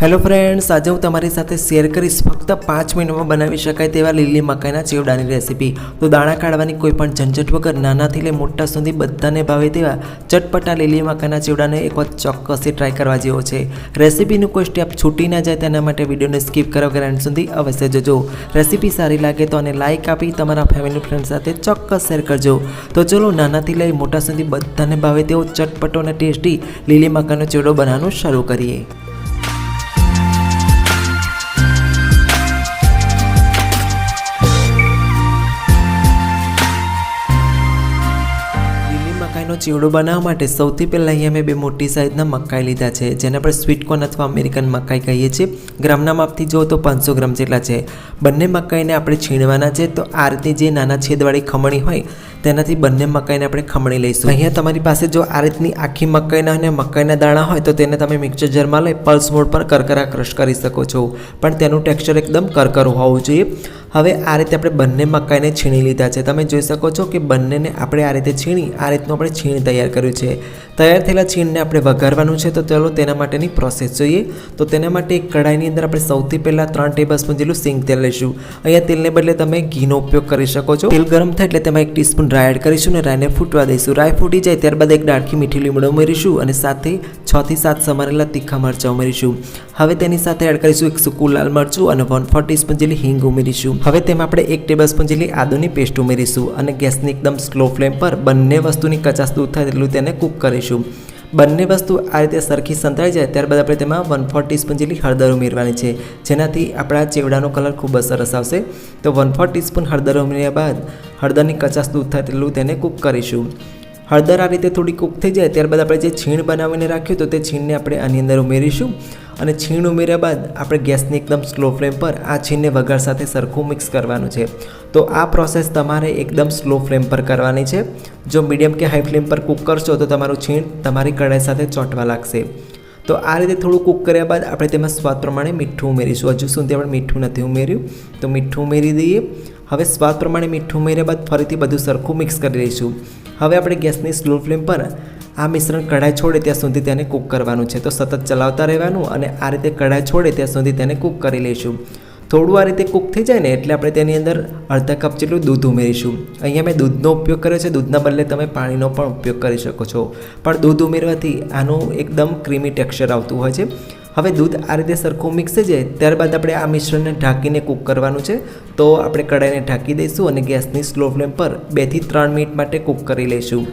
Hello friends આજે હું તમારી સાથે શેર કરીશ ફક્ત પાંચ મિનિટમાં બનાવી શકાય તેવા લીલી મકાઈના ચેવડાની રેસીપી તો દાણા કાઢવાની કોઈ પણ ઝંઝટ વગર નાનાથી લઈ મોટા સુધી બધાને ભાવે તેવા ચટપટા લીલી મકાઈના ચેવડાને એક વખત ચોક્કસથી ટ્રાય કરવા જેવો છે. રેસીપીનું કોઈ સ્ટેપ છૂટી ના જાય તેના માટે વિડીયોને સ્કીપ કરો એન્ડ સુધી અવશ્ય જોજો. રેસીપી સારી લાગે તો અને લાઇક આપી તમારા ફેમિલી ફ્રેન્ડ સાથે ચોક્કસ શેર કરજો. તો ચલો નાનાથી લઈ મોટા સુધી બધાને ભાવે તેવો ચટપટો અને ટેસ્ટી લીલી મકાઈનો ચેવડો બનાવવાનું શરૂ કરીએ. મકાઈનો ચેવડો બનાવવા માટે સૌથી પહેલાં અહીંયા મેં બે મોટી સાઇઝના મકાઈ લીધા છે, જેને આપણે સ્વીટકોન અથવા અમેરિકન મકાઈ કહીએ છીએ. ગ્રામના માપથી જો તો પાંચસો ગ્રામ જેટલા છે. બંને મકાઈને આપણે છીણવાના છે, તો આ રીતે જે નાના છેદવાળી ખમણી હોય તેનાથી બંને મકાઈને આપણે ખમણી લઈશું. અહીંયા તમારી પાસે જો આ રીતની આખી મકાઈના અને મકાઈના દાણા હોય તો તેને તમે મિક્સર જારમાં લઈ પલ્સ મોડ પર કરકરા ક્રશ કરી શકો છો. પણ તેનું ટેક્સચર એકદમ કરકરું હોવું જોઈએ. હવે આ રીતે આપણે બંને મકાઈને છીણી લીધા છે. તમે જોઈ શકો છો કે બંનેને આપણે આ રીતે છીણી, આ રીતનું આપણે છીણ તૈયાર કર્યું છે. તૈયાર થયેલા છીણને આપણે વઘારવાનું છે તો ચાલો તેના માટેની પ્રોસેસ જોઈએ. તો તેના માટે એક કઢાઈની અંદર આપણે સૌથી પહેલાં ત્રણ ટેબલ સ્પૂન જેટલું સિંગ તેલ લઈશું. અહીંયા તેલને બદલે તમે ઘીનો ઉપયોગ કરી શકો છો. તેલ ગરમ થાય એટલે તેમાં એક ટીસ્પૂન રાય એડ કરીશું અને રાયને ફૂટવા દઈશું. રાય ફૂટી જાય ત્યારબાદ એક ડાળખી મીઠી લીમડો ઉમેરીશું અને સાથે છ થી સાત સમારેલા તીખા મરચાં ઉમેરીશું. હવે તેની સાથે એડ કરીશું એક સૂકું લાલ મરચું અને વન ફોર ટીસ્પૂન જેટલી હિંગ ઉમેરીશું. હવે તેમાં આપણે એક ટેબલ સ્પૂન જેટલી આદુની પેસ્ટ ઉમેરીશું અને ગેસની એકદમ સ્લો ફ્લેમ પર બંને વસ્તુની કચાસ દૂર થાય તેટલું તેને કૂક કરીશું. બંને વસ્તુ આ રીતે સરખી સંતળાઈ જાય ત્યારબાદ આપણે તેમાં વન ફોર ટીસ્પૂન જેટલી હળદર ઉમેરવાની છે. જેનાથી આપણા ચેવડાનો કલર ખૂબ જ સરસ આવશે. તો વન ફોર ટીસ્પૂન હળદર ઉમેર્યા બાદ હળદરની કચાસ દૂધ થાય તેટલું તેને કૂક કરીશું. હળદર આ રીતે થોડી કૂક થઈ જાય ત્યારબાદ આપણે જે છીણ બનાવીને રાખ્યું તો તે છીણને આપણે આની અંદર ઉમેરીશું અને છીણ ઉમેર્યા બાદ આપણે ગેસની એકદમ સ્લો ફ્લેમ પર આ છીણને વઘાર સાથે સરખું મિક્સ કરવાનું છે. તો આ પ્રોસેસ તમારે એકદમ સ્લો ફ્લેમ પર કરવાની છે. જો મીડિયમ કે હાઈ ફ્લેમ પર કૂક કરશો તો તમારું છીણ તમારી કઢાઈ સાથે ચોંટવા લાગશે. તો આ રીતે થોડું કૂક કર્યા બાદ આપણે તેમાં સ્વાદ પ્રમાણે મીઠું ઉમેરીશું. હજુ સુધી આપણે મીઠું નથી ઉમેર્યું. તો મીઠું ઉમેરી દઈએ. હવે સ્વાદ પ્રમાણે મીઠું ઉમેર્યા બાદ ફરીથી બધું સરખું મિક્સ કરી લઈશું હવે આપણે ગેસની સ્લો ફ્લેમ પર આ મિશ્રણ કઢાઈ છોડે ત્યાં સુધી તેને કૂક કરવાનું છે. તો સતત ચલાવતા રહેવાનું અને આ રીતે કઢાઈ છોડે ત્યાં સુધી તેને કૂક કરી લઈશું. થોડું આ રીતે કૂક થઈ જાય ને એટલે આપણે તેની અંદર અડધા કપ જેટલું દૂધ ઉમેરીશું. અહીંયા મેં દૂધનો ઉપયોગ કર્યો છે. દૂધના બદલે તમે પાણીનો પણ ઉપયોગ કરી શકો છો. પણ દૂધ ઉમેરવાથી આનું એકદમ ક્રીમી ટેક્સચર આવતું હોય છે. હવે દૂધ આ રીતે સરખું મિક્સ થઈ જાય, ત્યારબાદ આપણે આ મિશ્રણને ઢાંકીને કૂક કરવાનું છે. તો આપણે કઢાઈને ઢાંકી દઈશું અને ગેસની સ્લો ફ્લેમ પર બેથી ત્રણ મિનિટ માટે કૂક કરી લઈશું.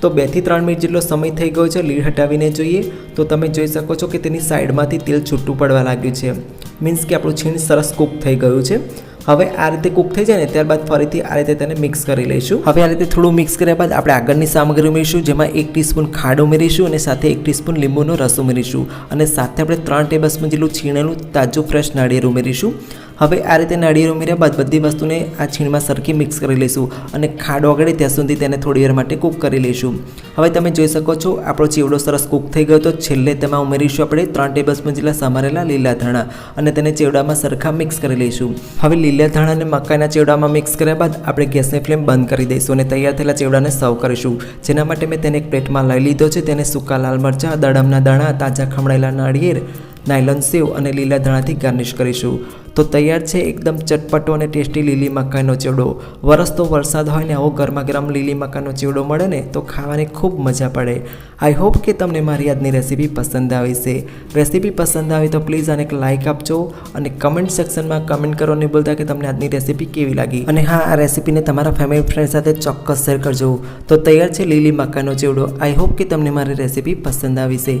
તો બેથી ત્રણ મિનિટ જેટલો સમય થઈ ગયો છે, લીડ હટાવીને જોઈએ. તો તમે જોઈ શકો છો કે તેની સાઈડમાંથી તેલ છૂટું પડવા લાગ્યું છે. મીન્સ કે આપણું છીણ સરસ કૂક થઈ ગયું છે. હવે આ રીતે કૂક થઈ જાય ને, ત્યારબાદ ફરીથી આ રીતે તેને મિક્સ કરી લઈશું. હવે આ રીતે થોડું મિક્સ કર્યા બાદ આપણે આગળની સામગ્રી ઉમેરીશું, જેમાં એક ટીસ્પૂન ખાંડ ઉમેરીશું અને સાથે એક ટીસ્પૂન લીંબુનો રસ ઉમેરીશું. અને સાથે આપણે ત્રણ ટેબલ સ્પૂન જેટલું છીણેલું તાજું ફ્રેશ નાળિયેર ઉમેરીશું. હવે આ રીતે નાળિયેર ઉમેર્યા બાદ બધી વસ્તુને આ છીણમાં સરખી મિક્સ કરી લઈશું અને ખાંડ ઓગળે ત્યાં સુધી તેને થોડી વાર માટે કૂક કરી લઈશું. હવે તમે જોઈ શકો છો, આપણો ચેવડો સરસ કૂક થઈ ગયો તો છેલ્લે તેમાં ઉમેરીશું આપણે ત્રણ ટેબલ સ્પૂન જેટલા સમારેલા લીલા ધાણા અને તેને ચેવડામાં સરખા મિક્સ કરી લઈશું. હવે લીલા ધાણા અને મકાઈના ચેવડામાં મિક્સ કર્યા બાદ આપણે ગેસની ફ્લેમ બંધ કરી દઈશું અને તૈયાર થયેલા ચેવડાને સર્વ કરીશું. જેના માટે મેં તેને એક પ્લેટમાં લઈ લીધો છે, તેને સૂકા લાલ મરચાં, દડમના દાણા, તાજા ખમણેલા નાળિયેર નાયલોન સેવ અને લીલા ધાણાથી ગાર્નિશ કરીશું. તો તૈયાર છે એકદમ ચટપટો અને ટેસ્ટી લીલી મકાઈનો ચેવડો. વરસતો વરસાદ હોય ને આવો ગરમા ગરમ લીલી મકાઈનો ચેવડો મળે ને, તો ખાવાની ખૂબ મજા પડે. આઈ હોપ કે તમને મારી આજની રેસીપી પસંદ આવી છે. રેસીપી પસંદ આવી તો પ્લીઝ આને એક લાઇક આપજો અને કમેન્ટ સેક્શનમાં કમેન્ટ કરો નહીં બોલતા કે તમને આજની રેસીપી કેવી લાગી. અને હા, આ રેસીપીને તમારા ફેમિલી ફ્રેન્ડ સાથે ચોક્કસ શેર કરજો. તો તૈયાર છે લીલી મકાઈનો ચેવડો. આઈ હોપ કે તમને મારી રેસીપી પસંદ આવી છે.